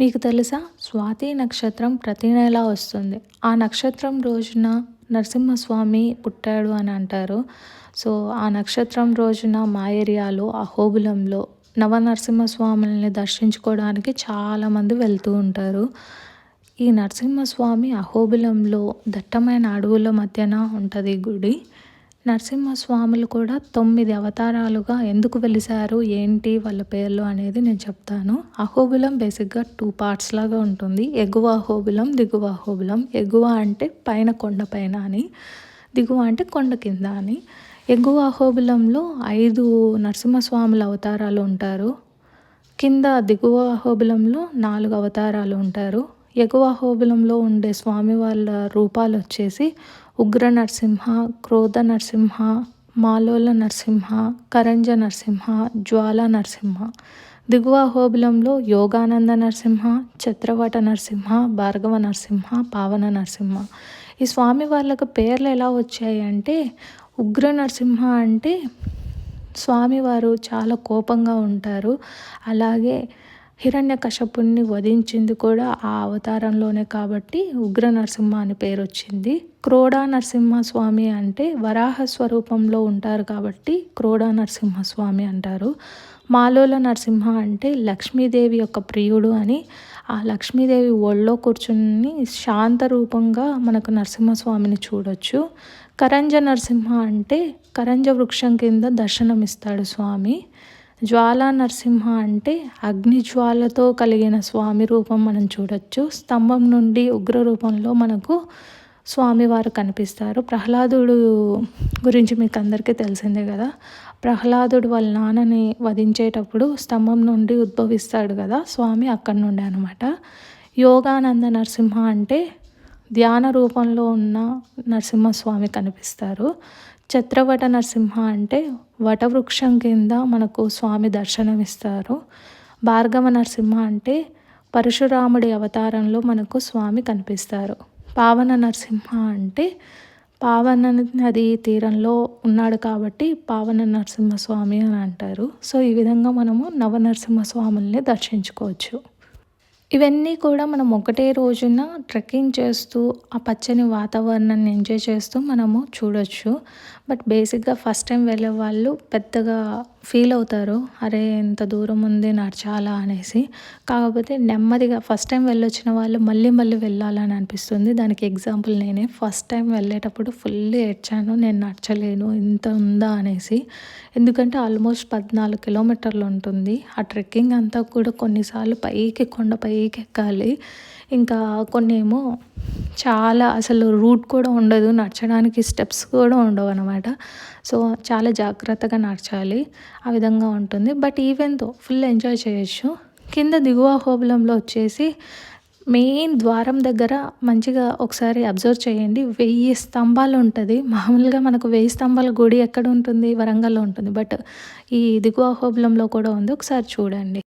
మీకు తెలుసా? స్వాతి నక్షత్రం ప్రతి నెల వస్తుంది. ఆ నక్షత్రం రోజున నరసింహస్వామి పుట్టాడు అని అంటారు. సో ఆ నక్షత్రం రోజున మా ఏరియాలో అహోబులంలో నవనరసింహస్వాములని దర్శించుకోవడానికి చాలామంది వెళ్తూ ఉంటారు. ఈ నరసింహస్వామి అహోబిలంలో దట్టమైన అడవుల మధ్యన ఉంటుంది గుడి. నరసింహస్వాములు కూడా తొమ్మిది అవతారాలుగా ఎందుకు వెలిసారు ఏంటి? వాళ్ళ పేర్లు అనేది నేను చెప్తాను. అహోబిలం బేసిక్గా టూ పార్ట్స్ లాగా ఉంటుంది. ఎగువ అహోబిలం దిగువ అహోబిలం. ఎగువ అంటే పైన కొండ పైన అని దిగువ అంటే కొండ కింద అని. ఎగువ అహోబిలంలో ఐదు నరసింహస్వాముల అవతారాలు ఉంటారు. కింద దిగువ అహోబిలంలో నాలుగు అవతారాలు ఉంటారు. ఎగువ అహోబిలంలో ఉండే స్వామి వాళ్ళ రూపాలు వచ్చేసి ఉగ్ర నరసింహ క్రోధ నరసింహ మాలోల నరసింహ కరంజ నరసింహ జ్వాల నరసింహ. దిగువ హోబిలంలో యోగానంద నరసింహ చత్రవట నరసింహ భార్గవ నరసింహ పావన నరసింహ. ఈ స్వామి వాళ్ళకు పేర్లు ఎలా వచ్చాయి అంటే ఉగ్ర నరసింహ అంటే స్వామివారు చాలా కోపంగా ఉంటారు. అలాగే హిరణ్య కశపుణ్ణి వధించింది కూడా ఆ అవతారంలోనే కాబట్టి ఉగ్ర నరసింహ అని పేరు వచ్చింది క్రోడా నరసింహస్వామి అంటే వరాహ స్వరూపంలో ఉంటారు కాబట్టి క్రోడా నరసింహస్వామి అంటారు. మాలోల నరసింహ అంటే లక్ష్మీదేవి యొక్క ప్రియుడు అని ఆ లక్ష్మీదేవి ఒళ్ళో కూర్చుని శాంత రూపంగా మనకు నరసింహస్వామిని చూడొచ్చు. కరంజ నరసింహ అంటే కరంజ వృక్షం కింద దర్శనమిస్తాడు స్వామి. జ్వాలా నరసింహ అంటే అగ్ని జ్వాలతో కలిగిన స్వామి రూపం మనం చూడొచ్చు. స్తంభం నుండి ఉగ్ర రూపంలో మనకు స్వామివారు కనిపిస్తారు. ప్రహ్లాదుడు గురించి మీకు అందరికీ తెలిసిందే కదా. ప్రహ్లాదుడు వాళ్ళ నాన్నని వధించేటప్పుడు స్తంభం నుండి ఉద్భవిస్తాడు కదా స్వామి అక్కడి నుండి అనమాట యోగానంద నరసింహ అంటే ధ్యాన రూపంలో ఉన్న నరసింహస్వామి కనిపిస్తారు. చత్రవట నరసింహ అంటే వటవృక్షం కింద మనకు స్వామి దర్శనమిస్తారు. భార్గవ నరసింహ అంటే పరశురాముడి అవతారంలో మనకు స్వామి కనిపిస్తారు. పావన నరసింహ అంటే పావన నది తీరంలో ఉన్నాడు కాబట్టి పావన నరసింహస్వామి అని అంటారు. సో ఈ విధంగా మనము నవనరసింహస్వాముల్ని దర్శించుకోవచ్చు. ఇవన్నీ కూడా మనం ఒకటే రోజున ట్రెక్కింగ్ చేస్తూ ఆ పచ్చని వాతావరణాన్ని ఎంజాయ్ చేస్తూ మనము చూడొచ్చు. బట్ బేసిక్గా ఫస్ట్ టైం వెళ్ళే వాళ్ళు పెద్దగా ఫీల్ అవుతారు. అరే ఇంత దూరం ఉంది నడచాలా అనేసి. కాకపోతే నెమ్మదిగా ఫస్ట్ టైం వెళ్ళొచ్చిన వాళ్ళు మళ్ళీ మళ్ళీ వెళ్ళాలని అనిపిస్తుంది. దానికి ఎగ్జాంపుల్ నేనే. ఫస్ట్ టైం వెళ్ళేటప్పుడు ఫుల్ ఏడ్చాను. నేను నడచలేను. ఇంత ఉందా అనేసి. ఎందుకంటే ఆల్మోస్ట్ పద్నాలుగు కిలోమీటర్లు ఉంటుంది. ఆ ట్రెక్కింగ్ అంతా కూడా కొన్నిసార్లు పైకి కొండ పైకి ఎక్కాలి. ఇంకా కొన్ని ఏమో చాలా అసలు రూట్ కూడా ఉండదు నడచడానికి స్టెప్స్ కూడా ఉండవు అనమాట సో చాలా జాగ్రత్తగా నడచాలి ఆ విధంగా ఉంటుంది. బట్ ఈవెన్తో ఫుల్ ఎంజాయ్ చేయొచ్చు. కింద దిగువ హోబలంలో వచ్చేసి మెయిన్ ద్వారం దగ్గర మంచిగా ఒకసారి అబ్జర్వ్ చేయండి. వెయ్యి స్తంభాలు ఉంటుంది. మామూలుగా మనకు వెయ్యి స్తంభాల గుడి ఎక్కడ ఉంటుంది? వరంగల్లో ఉంటుంది. బట్ ఈ దిగువ హోబలంలో కూడా ఉంది. ఒకసారి చూడండి.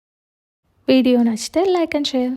వీడియో నచ్చితే లైక్ అండ్ షేర్.